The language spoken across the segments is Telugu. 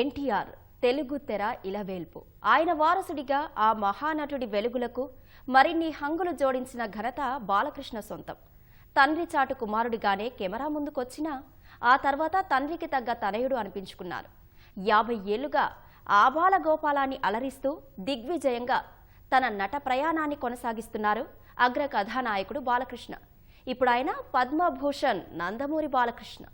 ఎన్టీఆర్ తెలుగు తెర ఇలవేల్పు. ఆయన వారసుడిగా ఆ మహానటుడి వెలుగులకు మరిన్ని హంగులు జోడించిన ఘనత బాలకృష్ణ సొంతం. తండ్రి చాటు కుమారుడిగానే కెమెరా ముందుకొచ్చినా ఆ తర్వాత తండ్రికి తగ్గ తనయుడు అనిపించుకున్నారు. యాభై ఏళ్ళుగా ఆబాల గోపాలాన్ని అలరిస్తూ దిగ్విజయంగా తన నట ప్రయాణాన్ని కొనసాగిస్తున్నారు అగ్ర కథానాయకుడు బాలకృష్ణ. ఇప్పుడు ఆయన పద్మభూషణ్ నందమూరి బాలకృష్ణ.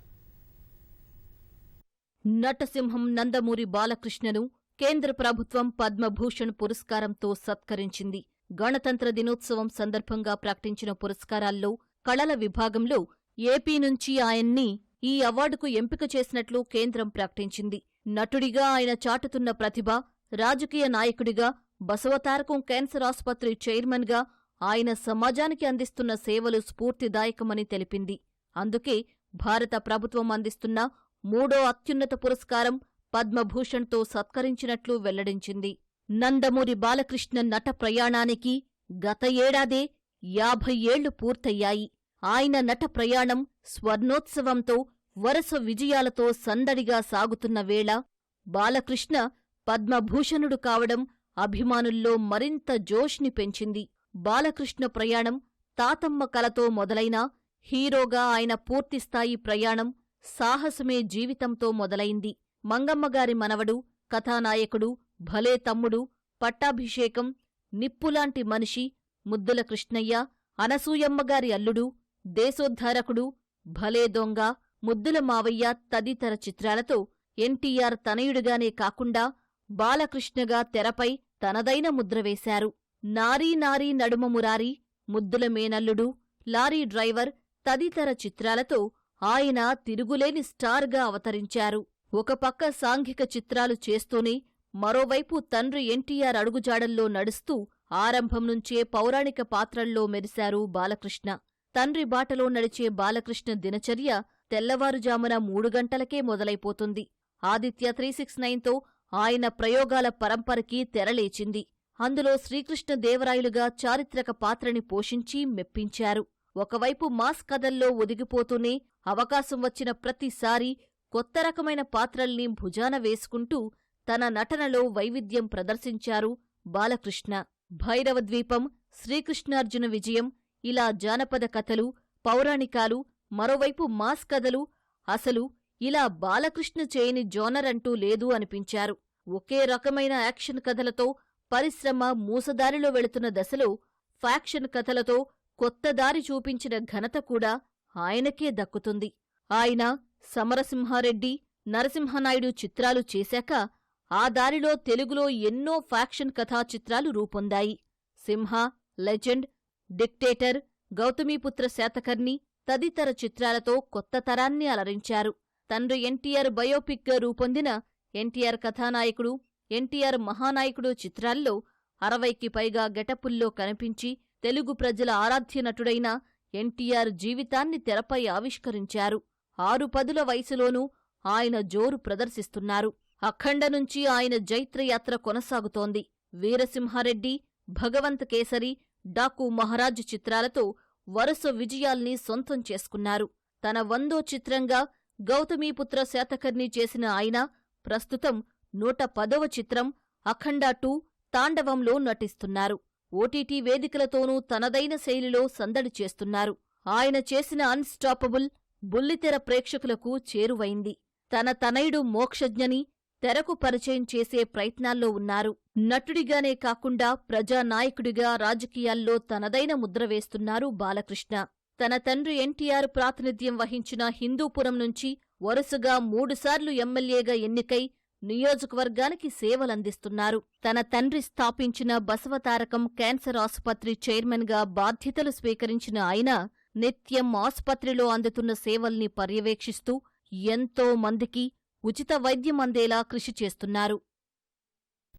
నటసింహం నందమూరి బాలకృష్ణను కేంద్ర ప్రభుత్వం పద్మభూషణ్ పురస్కారంతో సత్కరించింది. గణతంత్ర దినోత్సవం సందర్భంగా ప్రకటించిన పురస్కారాల్లో కళల విభాగంలో ఏపీ నుంచి ఆయన్ని ఈ అవార్డుకు ఎంపిక చేసినట్లు కేంద్రం ప్రకటించింది. నటుడిగా ఆయన చాటుతున్న ప్రతిభ రాజకీయ నాయకుడిగా బసవతారకం క్యాన్సర్ ఆసుపత్రి చైర్మన్గా ఆయన సమాజానికి అందిస్తున్న సేవలు స్ఫూర్తిదాయకమని తెలిపింది. అందుకే భారత ప్రభుత్వం అందిస్తున్న మూడో అత్యున్నత పురస్కారం పద్మభూషణ్తో సత్కరించినట్లు వెల్లడించింది. నందమూరి బాలకృష్ణ నట ప్రయాణానికి గత ఏడాదే యాభై ఏళ్ళు పూర్తయ్యాయి. ఆయన నట ప్రయాణం స్వర్ణోత్సవంతో వరుస విజయాలతో సందడిగా సాగుతున్న వేళ బాలకృష్ణ పద్మభూషణుడు కావడం అభిమానుల్లో మరింత జోష్ని పెంచింది. బాలకృష్ణ ప్రయాణం తాతమ్మ కలతో మొదలైన హీరోగా ఆయన పూర్తిస్థాయి ప్రయాణం సాహసమే జీవితంతో మొదలైంది. మంగమ్మగారి మనవడు కథానాయకుడు భలే తమ్ముడు పట్టాభిషేకం నిప్పులాంటి మనిషి ముద్దుల కృష్ణయ్య అనసూయమ్మగారి అల్లుడు దేశోద్ధారకుడు భలే దొంగ ముద్దుల మావయ్య తదితర చిత్రాలతో ఎన్టీఆర్ తనయుడిగానే కాకుండా బాలకృష్ణగా తెరపై తనదైన ముద్ర వేశారు. నారీ నారీ నడుమ మురారి ముద్దుల మేనల్లుడు లారీ డ్రైవర్ తదితర చిత్రాలతో ఆయన తిరుగులేని స్టార్గా అవతరించారు. ఒక పక్క సాంఘిక చిత్రాలు చేస్తూనే మరోవైపు తండ్రి ఎన్టీఆర్ అడుగుజాడల్లో నడుస్తూ ఆరంభం నుంచే పౌరాణిక పాత్రల్లో మెరిశారు బాలకృష్ణ. తండ్రి బాటలో నడిచే బాలకృష్ణ దినచర్య తెల్లవారుజామున మూడు గంటలకే మొదలైపోతుంది. ఆదిత్య త్రీ సిక్స్ నైన్తో ఆయన ప్రయోగాల పరంపరకి తెరలేచింది. అందులో శ్రీకృష్ణ దేవరాయలుగా చారిత్రక పాత్రని పోషించి మెప్పించారు. ఒకవైపు మాస్ కథల్లో ఒదిగిపోతూనే అవకాశం వచ్చిన ప్రతిసారి కొత్త రకమైన పాత్రల్ని భుజాన వేసుకుంటూ తన నటనలో వైవిధ్యం ప్రదర్శించారు బాలకృష్ణ. భైరవ ద్వీపం శ్రీకృష్ణార్జున విజయం ఇలా జానపద కథలు పౌరాణికాలు మరోవైపు మాస్ కథలు అసలు ఇలా బాలకృష్ణ చేయని జోనర్ అంటూ లేదు అనిపించారు. ఒకే రకమైన యాక్షన్ కథలతో పరిశ్రమ మూసదారిలో వెళుతున్న దశలో ఫ్యాక్షన్ కథలతో కొత్త దారి చూపించిన ఘనత కూడా ఆయనకే దక్కుతుంది. ఆయన సమరసింహారెడ్డి నరసింహనాయుడు చిత్రాలు చేశాక ఆ దారిలో తెలుగులో ఎన్నో ఫ్యాక్షన్ కథా చిత్రాలు రూపొందాయి. సింహ లెజెండ్ డిక్టేటర్ గౌతమీపుత్ర శాతకర్ణి తదితర చిత్రాలతో కొత్త తరాన్ని అలరించారు. తండ్రి ఎన్టీఆర్ బయోపిక్గా రూపొందిన ఎన్టీఆర్ కథానాయకుడు ఎన్టీఆర్ మహానాయకుడు చిత్రాల్లో అరవైకి పైగా గెటపుల్లో కనిపించి తెలుగు ప్రజల ఆరాధ్య నటుడైన ఎన్టీఆర్ జీవితాన్ని తెరపై ఆవిష్కరించారు. ఆరు పదుల వయసులోనూ ఆయన జోరు ప్రదర్శిస్తున్నారు. అఖండ నుంచి ఆయన జైత్రయాత్ర కొనసాగుతోంది. వీరసింహారెడ్డి భగవంత్ కేసరి డాకు మహారాజ్ చిత్రాలతో వరుస విజయాల్ని సొంతం చేసుకున్నారు. తన వందో చిత్రంగా గౌతమీపుత్ర శాతకర్ణి చేసిన ఆయన ప్రస్తుతం నూట పదవ చిత్రం అఖండ టూ తాండవంలో నటిస్తున్నారు. ఓటీటీ వేదికలతోనూ తనదైన శైలిలో సందడి చేస్తున్నారు. ఆయన చేసిన అన్స్టాపబుల్ బుల్లితెర ప్రేక్షకులకు చేరువైంది. తన తనయుడు మోక్షజ్ఞని తెరకు పరిచయం చేసే ప్రయత్నాల్లో ఉన్నారు. నటుడిగానే కాకుండా ప్రజానాయకుడిగా రాజకీయాల్లో తనదైన ముద్ర వేస్తున్నారు బాలకృష్ణ. తన తండ్రి ఎన్టీఆర్ ప్రాతినిధ్యం వహించిన హిందూపురం నుంచి వరుసగా మూడుసార్లు ఎమ్మెల్యేగా ఎన్నికై నియోజకవర్గానికి సేవలందిస్తున్నారు. తన తండ్రి స్థాపించిన బసవతారకం క్యాన్సర్ ఆసుపత్రి చైర్మన్గా బాధ్యతలు స్వీకరించిన ఆయన నిత్యం ఆసుపత్రిలో అందుతున్న సేవల్ని పర్యవేక్షిస్తూ ఎంతో మందికి ఉచిత వైద్యం అందేలా కృషి చేస్తున్నారు.